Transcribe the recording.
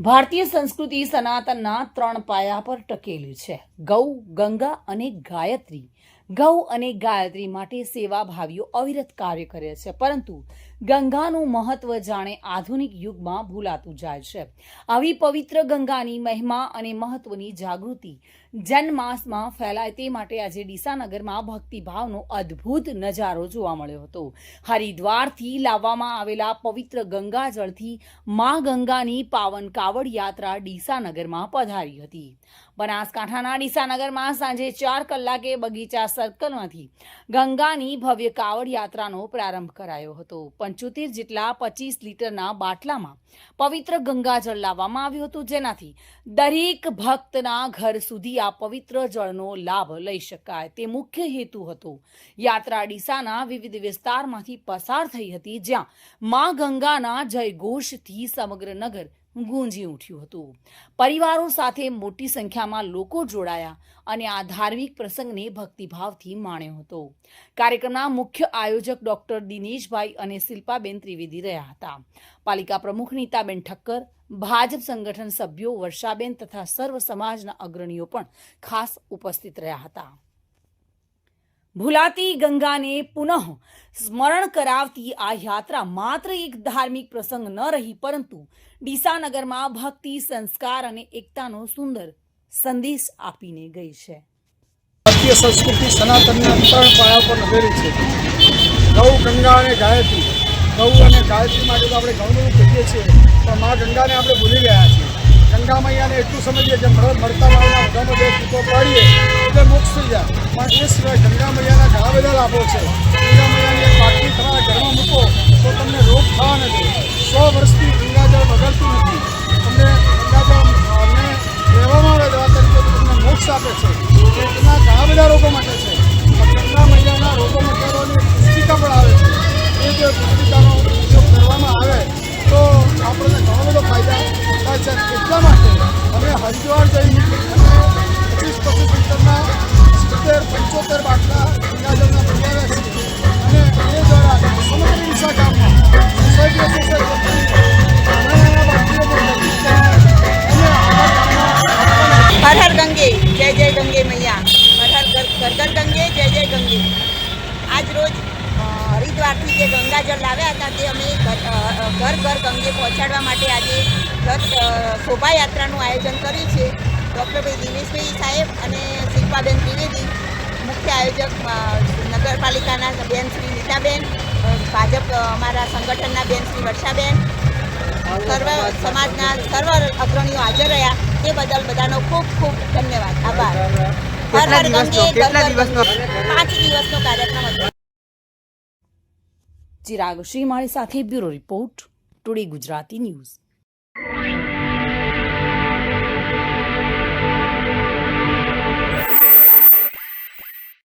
ભારતીય સંસ્કૃતિ સનાતનના ત્રણ પાયા પર ટકેલી છે. ગૌ ગંગા અને ગાયત્રી. ગૌ અને ગાયત્રી માટે સેવાભાવીઓ અવિરત કાર્ય કરે છે. પરંતુ ગંગાનું મહત્વ જાણે આધુનિક યુગમાં ભૂલાતું જાય છે. આવી પવિત્ર ગંગાની મહિમા અને મહત્વની જાગૃતિ જન્માસમાં ફેલાય તે માટે આજે ડીસાનગરમાં ભક્તિભાવનો અદ્ભુત નજારો જોવા મળ્યો હતો. હરિદ્વારથી લાવવામાં આવેલા પવિત્ર ગંગાજળથી મા ગંગાની પાવન કાવડ યાત્રા ડીસાનગરમાં પધારી હતી. બનાસકાંઠાના ડીસાનગરમાં સાંજે ચાર કલાકે બગીચા સર્કલમાંથી ગંગાની ભવ્ય કાવડ યાત્રાનો પ્રારંભ કરાયો હતો. પંચોતેર જેટલા પચીસ લીટરના બાટલામાં પવિત્ર ગંગાજળ લાવવામાં આવ્યું હતું. જેનાથી દરેક ભક્તના ઘર સુધી આ પવિત્ર જળનો લાભ લઈ શકાય તે મુખ્ય હેતુ હતો. યાત્રા ડીસાના વિવિધ વિસ્તારમાંથી પસાર થઈ હતી, જ્યાં મા ગંગાના જયઘોષથી સમગ્ર નગર ગુંજી ઉઠ્યું હતું. પરિવારો સાથે મોટી સંખ્યામાં લોકો જોડાયા અને આ ધાર્મિક પ્રસંગને ભક્તિભાવથી માણ્યો હતો. કાર્યક્રમના મુખ્ય આયોજક ડોક્ટર દિનેશભાઈ અને શિલ્પાબેન ત્રિવેદી રહ્યા હતા. પાલિકા પ્રમુખ નીતાબેન ઠક્કર, ભાજપ સંગઠન સભ્યો વર્ષાબેન તથા સર્વ સમાજના અગ્રણીઓ પણ ખાસ ઉપસ્થિત રહ્યા હતા. ભૂલાતી ગંગાને પુનઃ સ્મરણ કરાવતી આ યાત્રા માત્ર એક ધાર્મિક પ્રસંગ ન રહી, પરંતુ ડીસાનગરમાં ભક્તિ, સંસ્કાર અને એકતાનો સુંદર સંદેશ આપીને ગઈ છે. ભારતીય સંસ્કૃતિ સનાતનના ત્રણ પાયા પર નભેલી છે. ગૌ, ગંગા અને ગાયત્રી. ગૌ અને ગાયત્રી માટે તો આપણે ગૌનું કહીએ છીએ પણ મા ગંગાને આપણે ભૂલી ગયા છીએ. ગંગા મૈયાને એટલું સમજીએ કે મળ મળતા વાળના બધાનો દેશ પાડીએ એટલે મોક્ષ થઈ જાય. ઘણા છે. ગંગા મૈયાની એક બાટલી તમારા ઘરમાં મૂકો, તો તમને રોગ થવા નથી. સો વર્ષથી જય ગંગે. આજ રોજ હરિદ્વારથી જે ગંગાજળ લાવ્યા હતા તે અમે ઘર ઘર ગંગે પહોંચાડવા માટે આજે શોભાયાત્રાનું આયોજન કર્યું છે ડૉક્ટરભાઈ દિનેશભાઈ સાહેબ અને શિલ્પાબેન ત્રિવેદી મુખ્ય આયોજક નગરપાલિકાના બેન શ્રી નીતાબેન ભાજપ અમારા સંગઠનના બેન શ્રી વર્ષાબેન, સર્વ સમાજના સર્વ અગ્રણીઓ હાજર રહ્યા. તે બદલ બધાનો ખૂબ ખૂબ ધન્યવાદ. આભાર. ગંગે ઘર ઘર ગંગે. પાંચ દિવસનો કાર્યક્રમ હતો ચિરાગ શ્રીમાળી સાથે bureau report today Gujarati news